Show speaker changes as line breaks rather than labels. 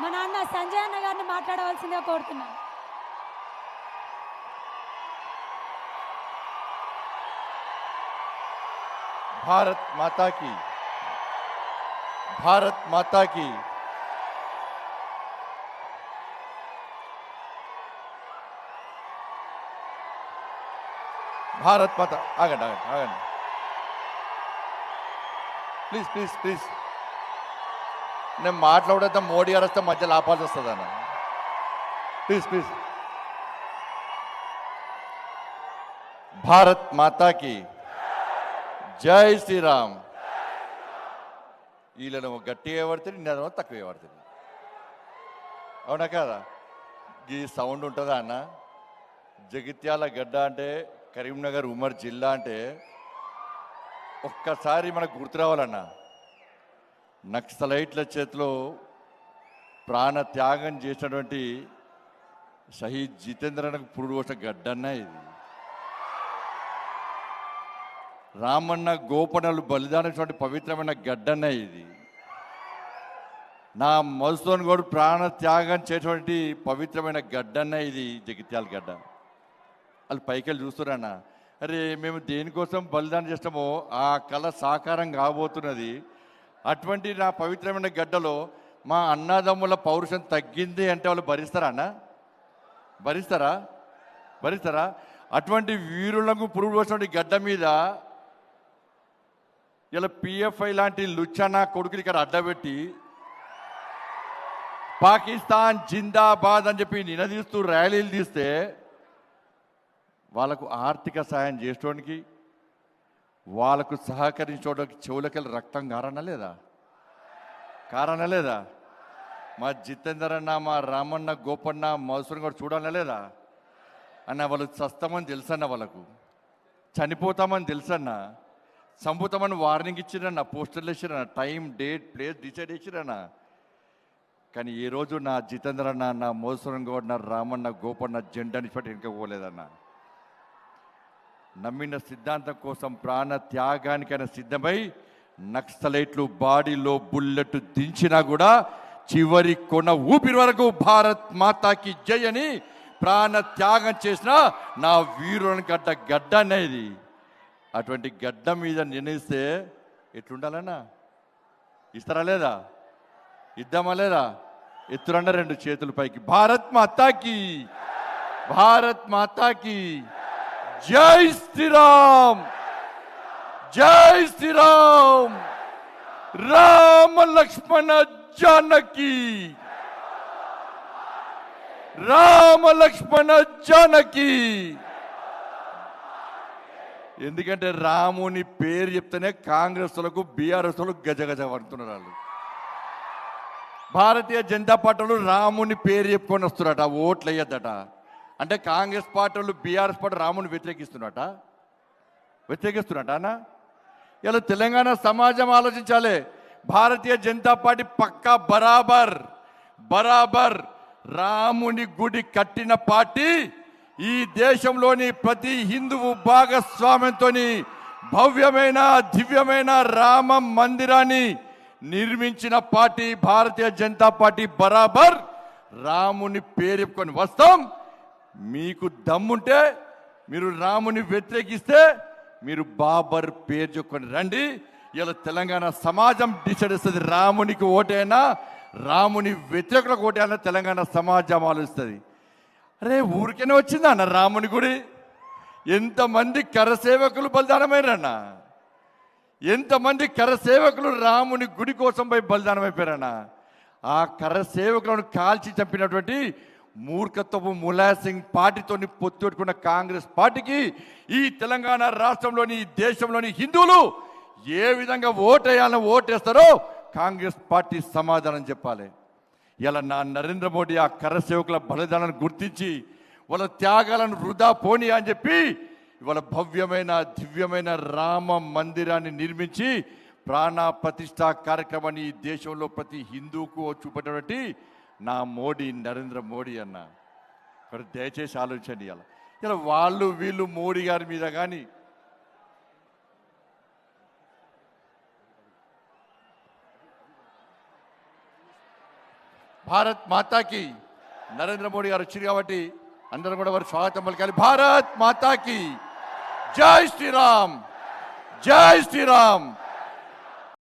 మా నాన్న సంజయ్ అన్న గారిని మాట్లాడవలసిందిగా కోరుతున్నాను
భారత్ మాతా की భారత్ మాతా की భారత్ మాత ఆగండి ఆగండి ఆగండి ప్లీజ్ ప్లీజ్ ప్లీజ్ నేను మాట్లాడితే మోడీ గారు వస్తే మధ్యలో ఆపాల్సి వస్తుంది అన్న. ప్లీజ్ ప్లీజ్ భారత్ మాతాకి జై శ్రీరామ్. వీళ్ళను గట్టిగా పడుతుంది నేను తక్కువ పడుతుంది అవునా కదా? ఈ సౌండ్ ఉంటుందా అన్న? జగిత్యాల గడ్డ అంటే కరీంనగర్ ఉమర్ జిల్లా అంటే ఒక్కసారి మనకు గుర్తు రావాలన్నా. నక్సలైట్ల చేతిలో ప్రాణ త్యాగం చేసినటువంటి షహీద్ జితేంద్రనకు పురుడు పోసిన గడ్డన్న ఇది. రామన్న గోపనలు బలిదానటువంటి పవిత్రమైన గడ్డన్న ఇది. నా మధుసోన్ గౌడ్ ప్రాణ త్యాగం చేసేటువంటి పవిత్రమైన గడ్డన్న ఇది జగిత్యాల గడ్డ. వాళ్ళు పైకి వెళ్ళి చూస్తున్నారన్న అరే మేము దేనికోసం బలిదానం చేస్తామో ఆ కళ సాకారం కాబోతున్నది. అటువంటి నా పవిత్రమైన గడ్డలో మా అన్నదమ్ముల పౌరుషం తగ్గింది అంటే వాళ్ళు భరిస్తారా అన్న? భరిస్తారా? భరిస్తారా? అటువంటి వీరులకు పురుగు పోసినటువంటి గడ్డ మీద ఇలా పిఎఫ్ఐ లాంటి లుచ్చనా కొడుకులు ఇక్కడ అడ్డబెట్టి పాకిస్తాన్ జిందాబాద్ అని చెప్పి నినదీస్తూ ర్యాలీలు తీస్తే వాళ్ళకు ఆర్థిక సాయం చేసుకోవడానికి వాళ్ళకు సహకరించడానికి చెవులకెళ్ళి రక్తం కారణ లేదా? కారణ లేదా? మా జితేందర్ అన్న మా రామన్న గోపన్న మసూరు కూడా చూడాలనా లేదా? అన్న వాళ్ళు చస్తామని తెలుసన్న వాళ్ళకు. చనిపోతామని తెలుసన్న. చంపుతామని వార్నింగ్ ఇచ్చిరన్న పోస్టర్లు వేసిరన్న టైం డేట్ ప్లేస్ డిసైడ్ చేసిరన్న. కానీ ఈ రోజు నా జితేంద్ర అన్న నా మోసరం గౌడ్ నా రామన్న గోపన్న జెండాని పట్టి వెనుక పోలేదన్నా. నమ్మిన సిద్ధాంతం కోసం ప్రాణ త్యాగానికైనా సిద్ధమై నక్సలైట్లు బాడీలో బుల్లెట్ దించినా కూడా చివరి కొన ఊపిరి వరకు భారత్ మాతాకి జై అని ప్రాణ త్యాగం చేసిన నా వీరుని గడ్డ గడ్డ అనేది అటువంటి గడ్డ మీద నిర్ణయిస్తే ఎట్లుండాలన్నా? ఇస్తారా లేదా? ఇద్దామా లేదా? ఎత్తురన్న రెండు చేతుల పైకి. భారత్ మాతాకి! భారత్ మాతాకి! జై శ్రీరామ్. జై శ్రీరామ్. రామ లక్ష్మణ జానకి. రామ లక్ష్మణ జానకి. ఎందుకంటే రాముని పేరు చెప్తేనే కాంగ్రెస్లకు బీఆర్ఎస్లకు గజగజ పడుతున్నారు వాళ్ళు. భారతీయ జనతా పార్టీలు రాముని పేరు చెప్పుకొని వస్తున్నారట ఓట్లు వేయద్దట అంటే కాంగ్రెస్ పార్టీలు బీఆర్ఎస్ పార్టీ రాముని వ్యతిరేకిస్తున్నట. వ్యతిరేకిస్తున్నట అన్న? ఇలా తెలంగాణ సమాజం ఆలోచించాలి. భారతీయ జనతా పార్టీ పక్కా బరాబర్ బరాబర్ రాముని గుడి కట్టిన పార్టీ ఈ దేశంలోని ప్రతి హిందువు భాగస్వామ్యంతో భవ్యమైన దివ్యమైన రామ మందిరాన్ని నిర్మించిన పార్టీ భారతీయ జనతా పార్టీ బరాబర్ రాముని పేరుకొని వస్తాం. మీకు దమ్ముంటే మీరు రాముని వ్యతిరేకిస్తే మీరు బాబర్ పేరు చెప్పుకొని రండి. ఇలా తెలంగాణ సమాజం డిసైడ్ ఇస్తుంది రామునికి ఓటైనా రాముని వ్యతిరేకులకు ఓటైనా తెలంగాణ సమాజం ఆలోచిస్తుంది. అరే ఊరికైనా వచ్చిందా అన్న రాముని గుడి? ఎంతమంది కరసేవకులు బలిదానమైరన్నా ఎంతమంది కరసేవకులు రాముని గుడి కోసం పోయి బలిదానం ఆ కరసేవకులను కాల్చి చంపినటువంటి మూర్ఖత్వపు ములాయం సింగ్ పార్టీతోని పొత్తు కాంగ్రెస్ పార్టీకి ఈ తెలంగాణ రాష్ట్రంలోని ఈ దేశంలోని హిందువులు ఏ విధంగా ఓటేయాలని ఓటేస్తారో కాంగ్రెస్ పార్టీ సమాధానం చెప్పాలి. ఇలా నా నరేంద్ర మోడీ ఆ కరసేవకుల బలిదానాన్ని గుర్తించి వాళ్ళ త్యాగాలను వృధా పోని అని చెప్పి ఇవాళ భవ్యమైన దివ్యమైన రామ మందిరాన్ని నిర్మించి ప్రాణ ప్రతిష్ట కార్యక్రమాన్ని ఈ దేశంలో ప్రతి హిందూకు చూపెట్టినటువంటి నా మోడీ నరేంద్ర మోడీ అన్న. మరి దయచేసి ఆలోచించండి ఇలా ఇలా వాళ్ళు వీళ్ళు మోడీ గారి మీద కానీ భారత్ మాతాకి నరేంద్ర మోడీ గారు వచ్చారు కాబట్టి అందరం కూడా వారు స్వాగతం పలికాలి. భారత్ మాతాకి జై శ్రీరామ్! జై శ్రీరామ్!